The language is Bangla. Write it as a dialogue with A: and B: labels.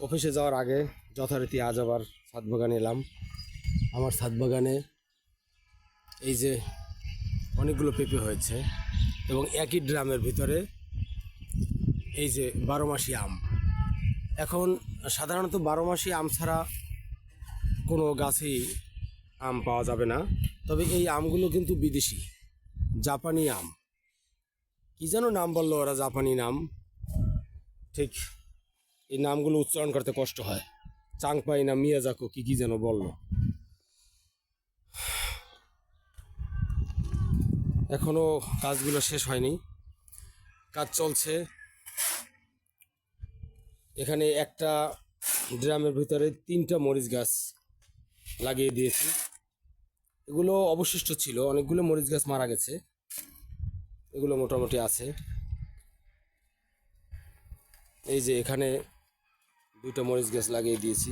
A: অফিসে যাওয়ার আগে যথারীতি আজ আবার ছাদ বাগানে এলাম। আমার ছাদ বাগানে এই যে অনেকগুলো পেঁপে হয়েছে এবং একই ড্রামের ভিতরে এই যে বারো মাসি আম। এখন সাধারণত বারো মাসি আম ছাড়া কোনো গাছেই আম পাওয়া যাবে না। তবে এই আমগুলো কিন্তু বিদেশি, জাপানি আম। কী যেন নাম বলল ওরা জাপানি নাম। ঠিক এই নামগুলো উচ্চারণ করতে কষ্ট হয়। চাং চাংপাই না মিয়াজাকো কি কি যেন বলল। এখনও কাজগুলো শেষ হয়নি। কাজ চলছে। এখানে একটা ড্রামের ভিতরে তিনটা মরিচ গাছ লাগিয়ে দিয়েছি। এগুলো অবশিষ্ট ছিল, অনেকগুলো মরিচ গাছ মারা গেছে। এগুলো মোটামুটি আছে। এই যে এখানে দুইটা মরিচ গাছ লাগিয়ে দিয়েছি।